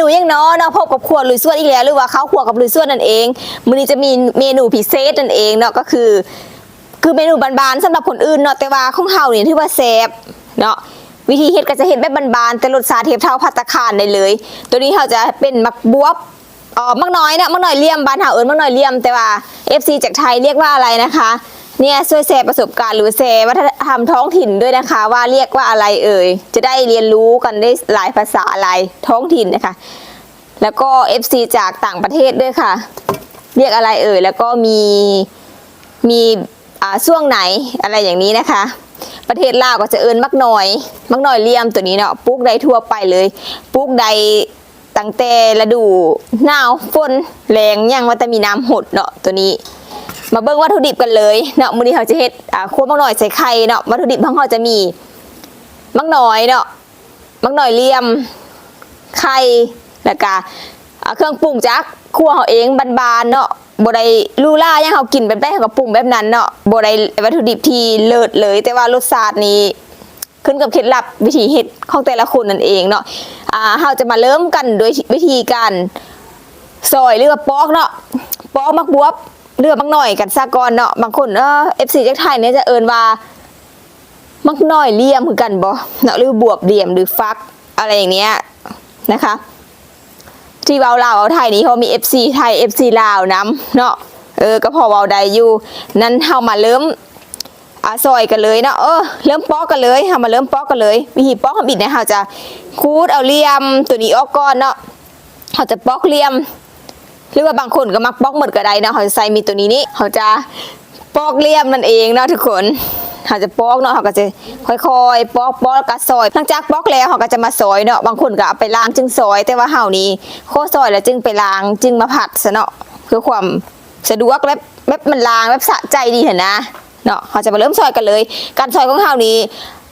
นูยังเนาะเนาะพบกับครัวลุยส่วนอีกแล้วหรือว่าเข้าวครัวกับลุยส่วนนั่นเองมื้อนี้จะมีเมนูพิเศษนั่นเองเนาะก็คือ คือเมนูบานๆสำหรับคนอื่นเนาะแต่ว่าของเฮานี่ถือว่าแซ่บเนาะวิธีเฮ็ดก็จะเฮ็ดแบบบานๆแต่รสชาติเทียบเท่าภัตคารได้เลย ตัวนี้เฮาจะเป็นมักบวบอ๋อมักน้อยเนาะมักน้อยเลี่ยมบ้านเฮาเอิ้นมักน้อยเลี่ยมแต่ว่า FC จากไทยเรียกว่าอะไรนะคะ เนี่ยช่วยแชร์ประสบการณ์หรือแชร์วัฒนธรรมท้องถิ่นด้วยนะคะ ว่าเรียกว่าอะไรเอ่ย จะได้เรียนรู้กันได้หลายภาษาหลายท้องถิ่นนะคะ แล้วก็ FC จากต่างประเทศด้วยค่ะ เรียกอะไรเอ่ย แล้วก็มีมีอ่าช่วงไหนอะไรอย่างนี้นะคะ ประเทศลาวก็จะเอินมักหน่อย มักหน่อยเลี่ยมตัวนี้เนาะปลูกใดทั่วไปเลยปลูกใดตั้งแต่ฤดูหนาวฝนแรงยังว่าแต่มีน้ำหดเนาะตัวนี้ มาเบิ่งวัตถุดิบกันเลยเนาะมื้อนี้เราจะเฮ็ดอ่าคั่วมักหน่อยใส่ไข่เนาะวัตถุดิบของเราจะมีมักหน่อยเนาะมักหน่อยเลี่ยมไข่แล้วก็อ่าเครื่องปรุงจากครัวเขาเองบานๆเนาะบ่ได้ลูล่ายังเขากินแบบได้เขาก็ปรุงแบบนั้นเนาะบ่ได้วัตถุดิบที่เลิศเลย แต่ว่ารสชาตินี้ขึ้นกับเคล็ดลับวิธีเฮ็ดของแต่ละคนนั่นเองเนาะอ่าเราจะมาเริ่มกันโดยวิธีการซอยหรือว่าปอกเนาะปอกมักบวบ เลือกมักหน่อยกันซะก่อนเนาะบางคนเออ FC จากไทยเนี่ยจะเอินว่ามักน้อยเลี่ยมคือกันบ่เนาะหรือบวบเดี่ยมหรือฟักอะไรอย่างเนี้ยนะคะ ที่เว้าลาวเว้าไทยนี้เขามี FC ไทย FC ลาวนํเนาะเออก็พอเว้าได้อยู่ นั้นเฮามาเริ่มอาซอยกันเลยเนาะเออเริ่มปอกกันเลยเฮามาเริ่มปอกกันเลย วิธีปอกของบิดเนี่ยเฮาจะคูดเอาเลี่ยมตัวนี้ออกก่อนเนาะเฮาจะปอกเลี่ยม หรือว่าบางคนก็มักปอกหมดก็ได้นะเขาจะใส่มีตัวนี้นี่เขาจะปอกเลี่ยมนั่นเองเนาะทุกคนเขาจะปอกเนาะเขาก็จะค่อยๆ ปอกปอกแล้วก็ซอยหลังจากปอกแล้วเขาก็จะมาซอยเนาะบางคนก็เอาไปล้างจึงซอย แต่ว่าเฮานี่โคซอยแล้วจึงไปล้างจึงมาผัดซะเนาะเพื่อความสะดวกแบบแบบมันล้างแบบสะใจดีเห็นนะเนาะเขาจะมาเริ่มซอยกันเลย การซอยของเฮานี้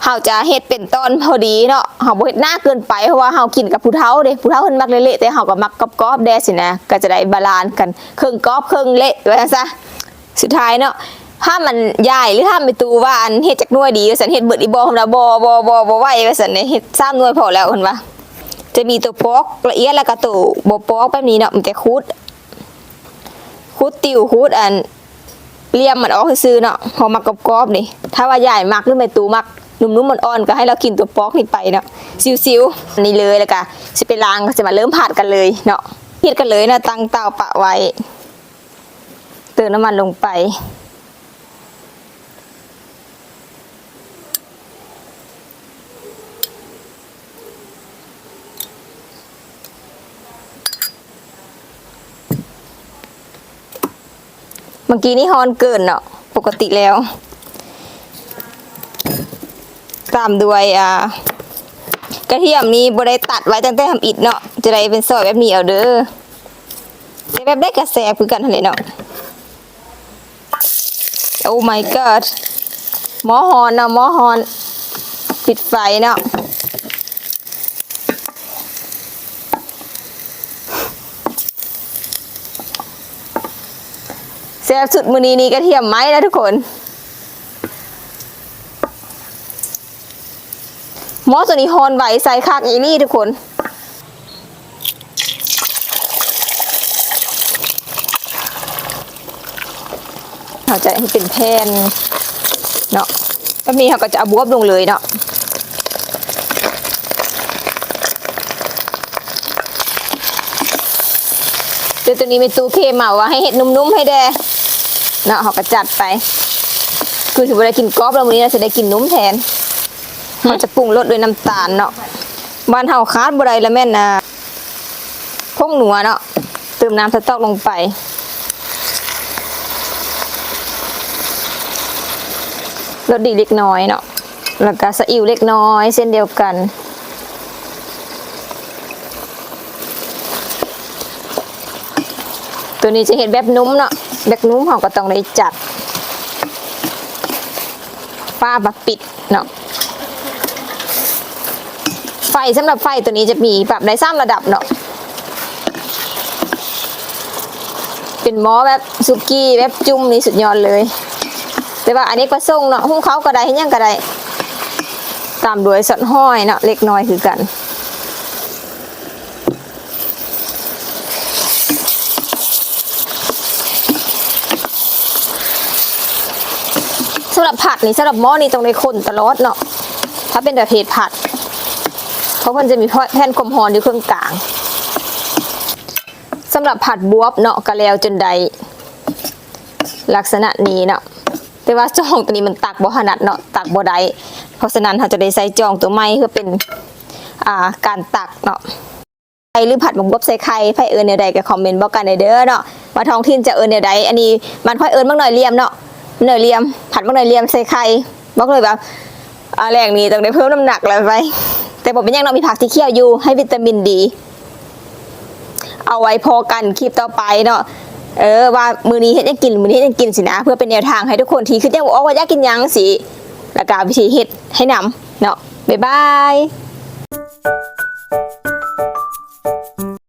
เฮาจะเฮ็ดเป็นตอนพอดีเนาะเฮาบ่เฮ็ดหน้าเกินไปเพราะว่าเฮากินกับผู้เฒ่าเด้ผู้เฒ่าเพิ่นมักเละๆแต่เฮาก็มักกรอบๆแดสินะ ก็จะได้บาลานซ์กันครึ่งกรอบครึ่งเละไว้ซะสุดท้ายเนาะถ้ามันใหญ่หรือถ้าไปตูว่าอันเฮ็ดจากหน่วยดีว่าซั่นเฮ็ดเบิดอีบ่ของเราบ่บ่บ่บ่ไหวว่าซั่นเนี่ยเฮ็ด3หน่วยพอแล้วเพิ่นว่าจะมีตัวปอกละเอียดแล้วก็ตัวบ่ปอกแบบนี้เนาะมันจะคูดคูดติวคูดอันเลี่ยมมันออกซื่อเนาะพอมากรอบๆนี่ ถ้าว่าใหญ่มากหรือไม่ตูมัก นุ่มๆมันอ่อนก็ให้เรากินตัวปอกนี่ไปเนาะซิวๆนี่เลยแล้วก็สิไปล้างก็จะมาเริ่มผัดกันเลยเนาะเฮ็ดกันเลยนะตั้งเตาปะไว้เติมน้ำมันลงไปเมื่อกี้นี่ฮอนเกินเนาะปกติแล้ว ตามด้วยอ่ากระเทียมนี้บ่ได้ตัดไว้ตั้งแต่ทำอิดเนาะจะได้เป็นซอยแบบนี้เอาเด้อแต่แบบได้กระแสคือกันหั่นแหลเนาะโอ้ my god หมอฮอนเนาะหมอฮอนปิดไฟเนาะแซ่บสุดมือนี้นี่กระเทียมไหมนะทุกคน หมอตัวนี้ฮอนไหวใส่คักอีนี่ทุกคนเราจะให้เป็นแผ่นเนาะแบบนี้เราก็จะเอาบวบลงเลยเนาะเดี๋ยวตัวนี้มีตู้เคมเอาว่าให้เห็ดนุ่มๆให้แดเนาะเราก็จัดไป คือถือว่าได้กินกรอบแล้ววันนี้เราจะได้กินนุ่มแทน เราจะปรุงรสด้วยน้ำตาลเนาะบ้านเฮาคาดบ่ได้ละแม่นนะพงหนัวเนาะเติมน้ำสต๊อกลงไป รสดีเล็กน้อยเนาะแล้วก็สะอิวเล็กน้อยเส้นเดียวกันตัวนี้จะเห็นแบบนุ่มเนาะแบบนุ่มเราก็ต้องได้จัดฝ้าบักปิดเนาะ ไฟสำหรับไฟตัวนี้จะมีปรับได้สามระดับเนาะเป็นหม้อแบบสุกี้แบบจุ่มนี่สุดยอดเลย แต่ว่าอันนี้ก็ส่งเนาะหุ้มเขาก็ได้ยังก็ได้ตามด้วยสดห้อยเนาะเล็กน้อยคือกันสำหรับผัดนี่สำหรับหม้อนี่ต้องได้คนตลอดเนาะถ้าเป็นแบบเห็ดผัด เพราะมันจะมีแผ่นความร้อนอยู่เครื่องกลางสำหรับผัดบวบเนาะก็แล้วจนใด ลักษณะนี้เนาะแต่ว่าจองตัวนี้มันตักบ่ถนัดเนาะตักบ่ได้เพราะฉะนั้นเราจะได้ใส่จองตัวใหม่เพื่อเป็นอ่าการตักเนาะไอหรือผัดหมกบวบใส่ไข่ไผเอิญแนวใดก็คอมเมนต์บอกกันได้เด้อเนาะว่าท้องถิ่นจะเอิญแนวใดอันนี้มันค่อยเอิญบ้างหน่อยเลียมเนาะหน่อยเลียมผัดบ้างหน่อยเลียมใส่ไข่บอกเลยแบบอ่าแรงนี้ต้องได้เพิ่มน้ำหนักแล้วไป แต่ผมเป็นยังเนาะมีผักที่เคี่ยวอยู่ให้วิตามินดี เอาไว้พอกันคลิปต่อไปเนาะเออว่ามือนี้เฮ็ดยังกินมือนี้เฮ็ดยังกินสินะ เพื่อเป็นแนวทางให้ทุกคนที่คือยังบอกว่าอยากกินยังสิแล้วก็วิธีเฮ็ดให้นำเนาะบ๊ายบาย